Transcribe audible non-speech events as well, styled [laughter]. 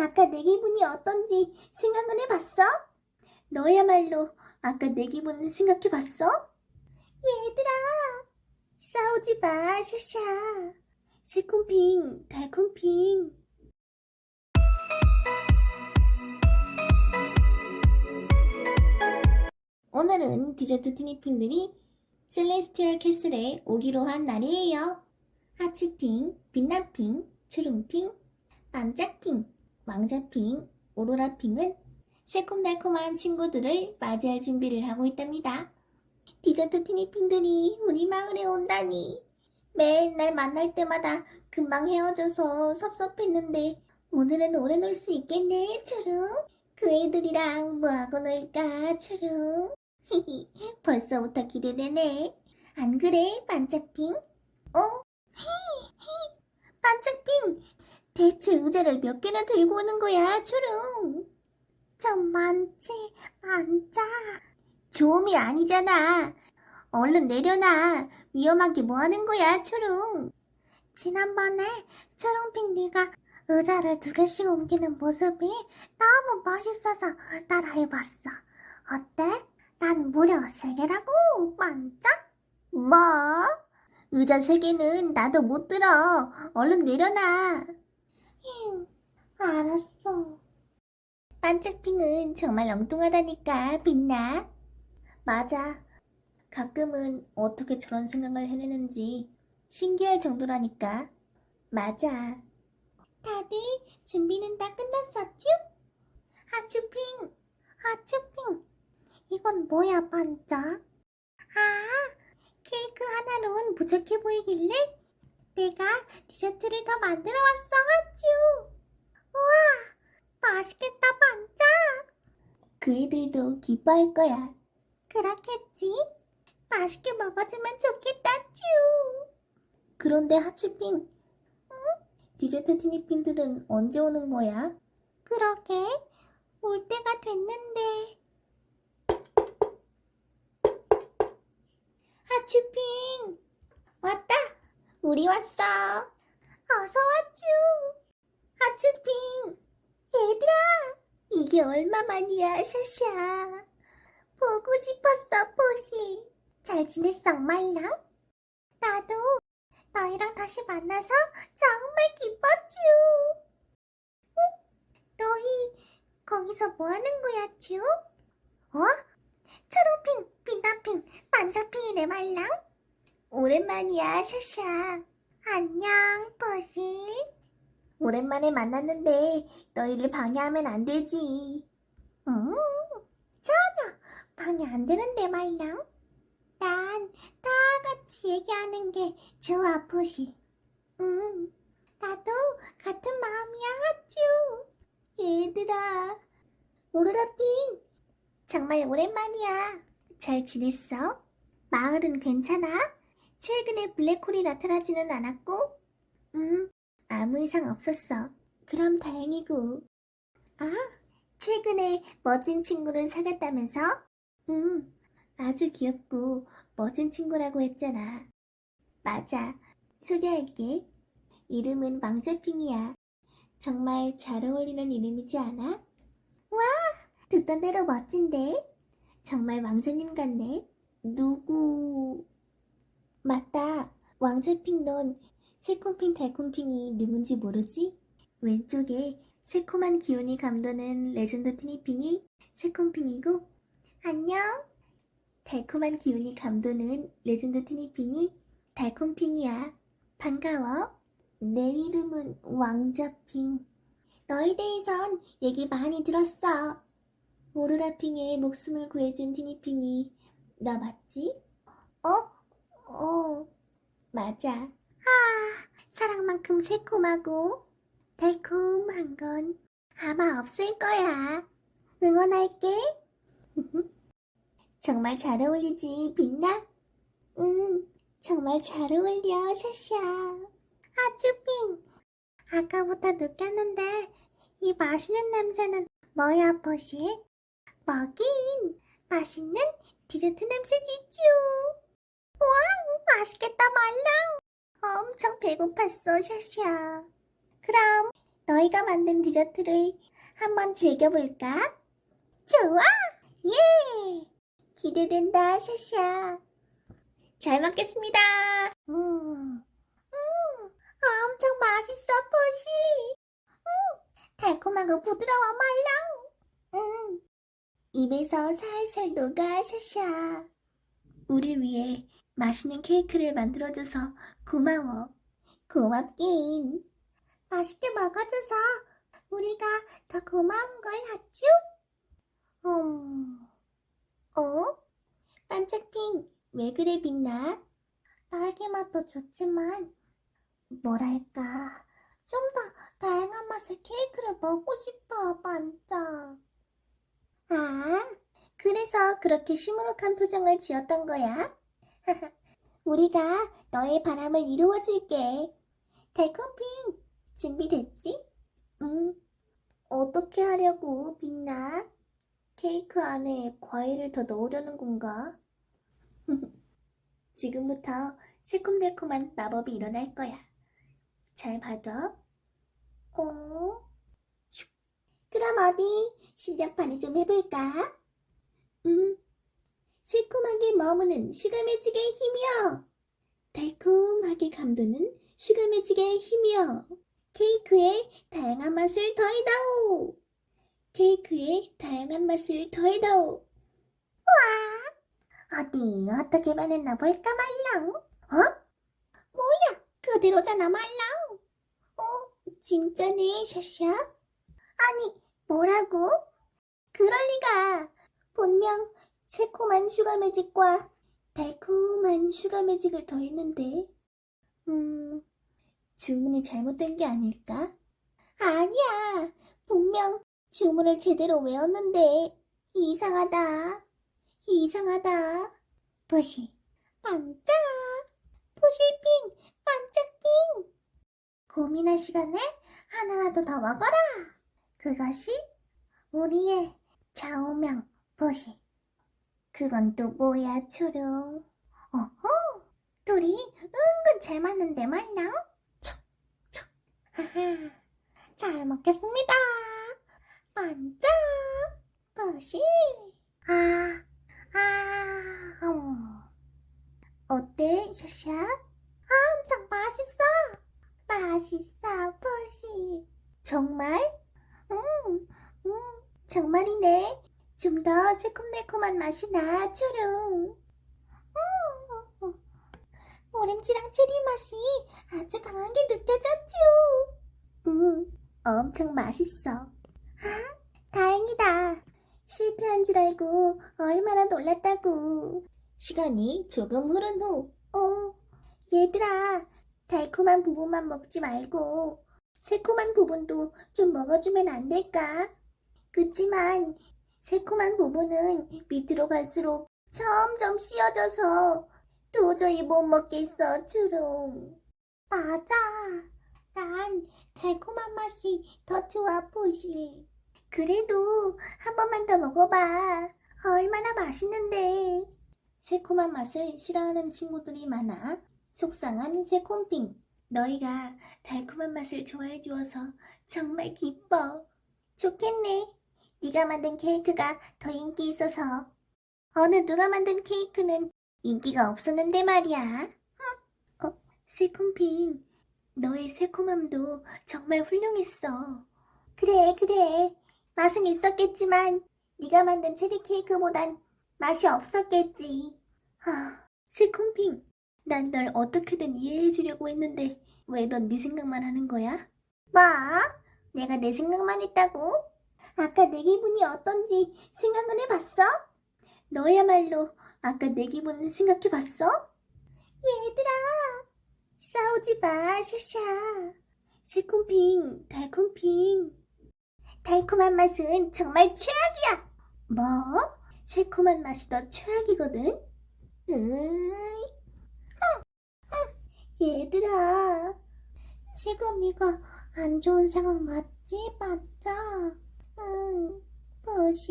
아까 내 기분이 어떤지 생각은 해봤어? 너야말로 아까 내 기분 생각해봤어? 얘들아, 싸우지 마, 샤샤. 새콤핑, 달콤핑. 오늘은 디저트 티니핑들이 셀레스티얼 캐슬에 오기로 한 날이에요. 하츄핑, 빛나핑, 추룽핑, 반짝핑, 왕자핑, 오로라핑은 새콤달콤한 친구들을 맞이할 준비를 하고 있답니다. 디저트 티니핑들이 우리 마을에 온다니. 맨날 만날 때마다 금방 헤어져서 섭섭했는데 오늘은 오래 놀 수 있겠네, 추룽. 그 애들이랑 뭐하고 놀까, 추룽. [laughs] 히히, 벌써부터 기대되네. 안 그래, 반짝핑? 어? 히히, 반짝핑! 대체 의자를 몇 개나 들고 오는 거야, 초롱? 좀 많지, 많자. 조음이 아니잖아. 얼른 내려놔. 위험하게 뭐 하는 거야, 초롱? 지난번에 초롱핑 네가 의자를 두 개씩 옮기는 모습이 너무 멋있어서 따라해봤어. 어때? 난 무려 세 개라고, 반짝? 뭐? 의자 세 개는 나도 못 들어. 얼른 내려놔. 힝, 알았어. 반짝핑은 정말 엉뚱하다니까, 빛나. 맞아. 가끔은 어떻게 저런 생각을 해내는지 신기할 정도라니까. 맞아. 다들 준비는 다 끝났었죠? 하츄핑, 하츄핑. 이건 뭐야, 반짝? 아, 케이크 하나로는 부족해 보이길래 내가 디저트를 더 만들어 왔어, 하츄. 우와, 맛있겠다, 반짝. 그 애들도 기뻐할 거야. 그렇겠지. 맛있게 먹어주면 좋겠다, 쭈. 그런데 하츄핑, 응? 디저트 티니핑들은 언제 오는 거야? 그러게, 올 때가 됐는데. 하츄핑! 왔다! 우리 왔어! 어서 왔쥬! 하츄핑! 얘들아! 이게 얼마만이야, 샤샤! 보고 싶었어, 포시! 잘 지냈어, 말랑? 나도 너희랑 다시 만나서 정말 기뻤쥬! 어? 너희 거기서 뭐 하는 거야, 쭈? 어? 초롱핑, 빛나핑, 반짝핑이네 말랑. 오랜만이야, 샤샤. 안녕, 버실. 오랜만에 만났는데 너희를 방해하면 안 되지. 음, 전혀 방해 안 되는데 말랑. 난 다 같이 얘기하는 게 좋아, 버실. 음, 나도 같은 마음이야, 하쭈. 얘들아, 오로라핑. 정말 오랜만이야. 잘 지냈어? 마을은 괜찮아? 최근에 블랙홀이 나타나지는 않았고? 음, 아무 이상 없었어. 그럼 다행이고. 아, 최근에 멋진 친구를 사귀었다면서? 음, 아주 귀엽고 멋진 친구라고 했잖아. 맞아. 소개할게. 이름은 왕자핑이야. 정말 잘 어울리는 이름이지 않아? 와! 듣던 대로 멋진데? 정말 왕자님 같네. 누구? 맞다. 왕자핑 넌 새콤핑 달콤핑이 누군지 모르지? 왼쪽에 새콤한 기운이 감도는 레전드 티니핑이 새콤핑이고 안녕. 달콤한 기운이 감도는 레전드 티니핑이 달콤핑이야. 반가워. 내 이름은 왕자핑. 너에 대해선 얘기 많이 들었어. 오르라핑의 목숨을 구해준 티니핑이 나 맞지? 어? 어, 맞아. 아, 사랑만큼 새콤하고 달콤한 건 아마 없을 거야. 응원할게. [laughs] 정말 잘 어울리지, 빛나? 응, 정말 잘 어울려, 샤샤. 아 쭈핑, 아까보다 느꼈는데 이 맛있는 냄새는 뭐야, 버시? 먹인 맛있는 디저트 냄새지 쭈. 우와 맛있겠다 말랑. 엄청 배고팠어 샤샤. 그럼 너희가 만든 디저트를 한번 즐겨볼까? 좋아! 예! 기대된다, 샤샤. 잘 먹겠습니다. 음, 음, 엄청 맛있어, 포시. 음, 달콤하고 부드러워, 말랑. 응. 입에서 살살 녹아, 샤샤. 우리 위해 맛있는 케이크를 만들어줘서 고마워. 고맙긴. 맛있게 먹어줘서 우리가 더 고마운 걸 하죠? 음, 어? 반짝핑, 왜 그래, 빛나? 딸기 맛도 좋지만, 뭐랄까, 좀 더 다양한 맛의 케이크를 먹고 싶어, 반짝. 아, 그래서 그렇게 시무룩한 표정을 지었던 거야? 우리가 너의 바람을 이루어줄게. 달콤핑, 준비됐지? 응. 어떻게 하려고, 빛나? 케이크 안에 과일을 더 넣으려는 건가? [laughs] 지금부터 새콤달콤한 마법이 일어날 거야. 잘 봐둬. 어? 슉. 그럼 어디 실력 발휘 좀 해볼까? 음. 새콤하게 머무는 슈가매직의 힘이여. 달콤하게 감도는 슈가매직의 힘이여. 케이크에 다양한 맛을 더해다오. 케이크에 다양한 맛을 더해다오. 와! 어디 어떻게 만했나 볼까 말랑. 어? 뭐야? 그대로잖아 말랑. 어? 진짜네 샤샤? 아니 뭐라고? 그럴 리가. 분명 새콤한 슈가 매직과 달콤한 슈가 매직을 더했는데. 음, 주문이 잘못된 게 아닐까? 아니야. 분명 주문을 제대로 외웠는데 이상하다. 이상하다. 보시, 반짝. 보시핑, 반짝핑. 고민할 시간에 하나라도 더 먹어라. 그것이 우리의 좌우명 보시. 그건 또 뭐야, 초롱? 어허, 둘이 은근 잘 맞는데 말랑? 척, 척. 잘 먹겠습니다. 반짝, 보시. 아, 아, 어. 어때, 샤샤? 엄청 맛있어. 맛있어, 보시. 정말? 응, 응, 정말이네. 좀 더 새콤달콤한 맛이 나, 초롱. 음, 오렌지랑 체리 맛이 아주 강하게 느껴졌죠. 음, 엄청 맛있어. 아, 다행이다. 실패한 줄 알고 얼마나 놀랐다고. 시간이 조금 흐른 후, 어, 얘들아, 달콤한 부분만 먹지 말고 새콤한 부분도 좀 먹어주면 안 될까? 그치만 새콤한 부분은 밑으로 갈수록 점점 씌어져서 도저히 못 먹겠어, 추롱. 맞아. 난 달콤한 맛이 더 좋아, 포시. 그래도 한 번만 더 먹어봐. 얼마나 맛있는데. 새콤한 맛을 싫어하는 친구들이 많아. 속상한 새콤핑. 너희가 달콤한 맛을 좋아해 주어서 정말 기뻐. 좋겠네. 네가 만든 케이크가 더 인기 있어서. 어느 누가 만든 케이크는 인기가 없었는데 말이야. 어? 어, 새콤핑. 너의 새콤함도 정말 훌륭했어. 그래, 그래. 맛은 있었겠지만 네가 만든 체리 케이크보단 맛이 없었겠지. 아, 새콤핑. 난 널 어떻게든 이해해 주려고 했는데 왜 넌 네 생각만 하는 거야? 뭐? 내가 내 생각만 했다고? 아까 내 기분이 어떤지 생각은 해봤어? 너야말로 아까 내 기분 생각해봤어? 얘들아 싸우지 마 샤샤 새콤핑 달콤핑 달콤한 맛은 정말 최악이야 뭐? 새콤한 맛이 더 최악이거든? 으이 얘들아, 지금 이거 안 좋은 상황 맞지? 맞아? 응, 무시.